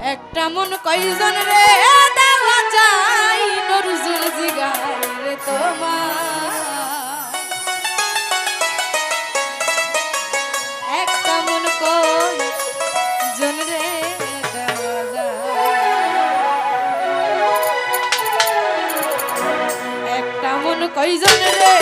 একটা মন কয়জন রে? দেওয়া যায় নরজুল জিগায় রে তোমার। একটা মন কয়জন রে? একটা মন কয়জন রে?